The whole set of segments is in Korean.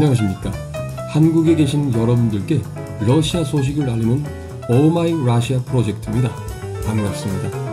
안녕하십니까. 한국에 계신 여러분들께 러시아 소식을 알리는 오마이 러시아 프로젝트입니다. 반갑습니다.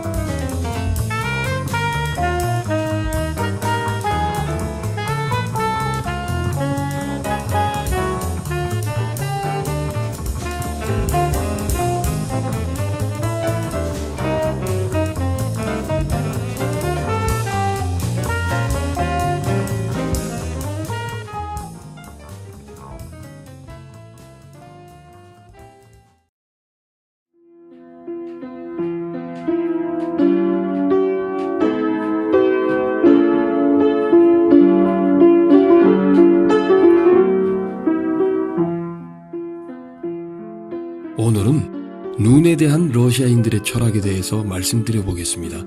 오늘은 눈에 대한 러시아인들의 철학에 대해서 말씀드려 보겠습니다.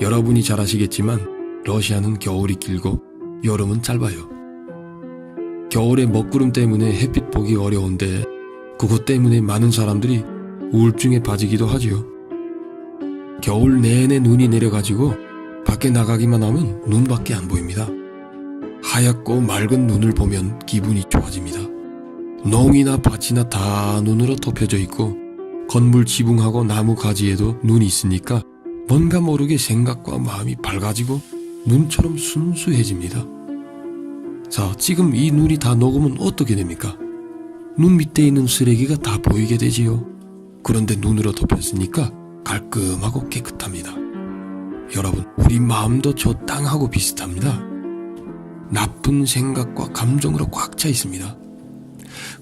여러분이 잘 아시겠지만 러시아는 겨울이 길고 여름은 짧아요. 겨울에 먹구름 때문에 햇빛 보기 어려운데 그것 때문에 많은 사람들이 우울증에 빠지기도 하지요. 겨울 내내 눈이 내려가지고 밖에 나가기만 하면 눈밖에 안 보입니다. 하얗고 맑은 눈을 보면 기분이 좋아집니다. 농이나 밭이나 다 눈으로 덮여져 있고 건물 지붕하고 나무 가지에도 눈이 있으니까 뭔가 모르게 생각과 마음이 밝아지고 눈처럼 순수해집니다. 자, 지금 이 눈이 다 녹으면 어떻게 됩니까? 눈 밑에 있는 쓰레기가 다 보이게 되지요. 그런데 눈으로 덮였으니까 깔끔하고 깨끗합니다. 여러분, 우리 마음도 저 땅하고 비슷합니다. 나쁜 생각과 감정으로 꽉 차 있습니다.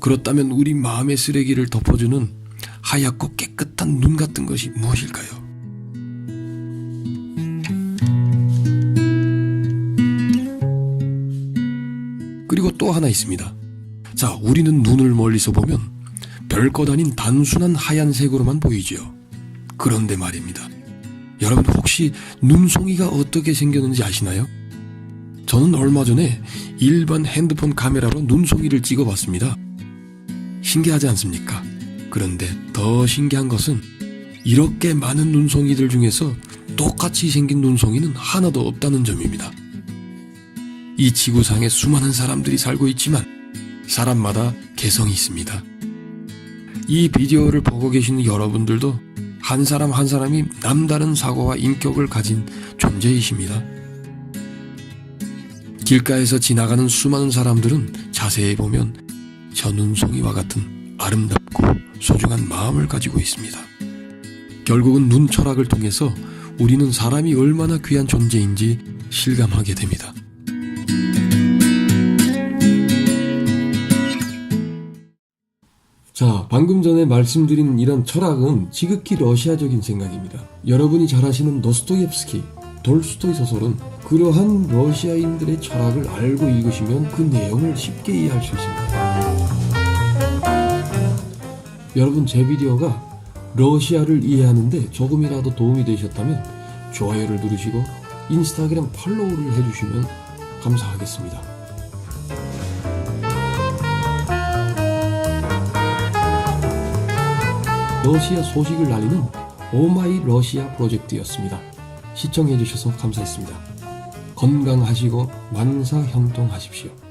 그렇다면 우리 마음의 쓰레기를 덮어주는 하얗고 깨끗한 눈 같은 것이 무엇일까요? 그리고 또 하나 있습니다. 자, 우리는 눈을 멀리서 보면 별것 아닌 단순한 하얀색으로만 보이지요. 그런데 말입니다. 여러분 혹시 눈송이가 어떻게 생겼는지 아시나요? 저는 얼마 전에 일반 핸드폰 카메라로 눈송이를 찍어봤습니다. 신기하지 않습니까? 그런데 더 신기한 것은 이렇게 많은 눈송이들 중에서 똑같이 생긴 눈송이는 하나도 없다는 점입니다. 이 지구상에 수많은 사람들이 살고 있지만 사람마다 개성이 있습니다. 이 비디오를 보고 계시는 여러분들도 한 사람 한 사람이 남다른 사고와 인격을 가진 존재이십니다. 길가에서 지나가는 수많은 사람들은 자세히 보면 저 눈송이와 같은 아름답고 소중한 마음을 가지고 있습니다. 결국은 눈 철학을 통해서 우리는 사람이 얼마나 귀한 존재인지 실감하게 됩니다. 자, 방금 전에 말씀드린 이런 철학은 지극히 러시아적인 생각입니다. 여러분이 잘 아시는 노스토옙스키, 돌스토이 소설은 그러한 러시아인들의 철학을 알고 읽으시면 그 내용을 쉽게 이해할 수 있습니다. 여러분 제 비디오가 러시아를 이해하는데 조금이라도 도움이 되셨다면 좋아요를 누르시고 인스타그램 팔로우를 해주시면 감사하겠습니다. 러시아 소식을 알리는 오마이 러시아 프로젝트였습니다. 시청해주셔서 감사했습니다. 건강하시고 만사형통하십시오.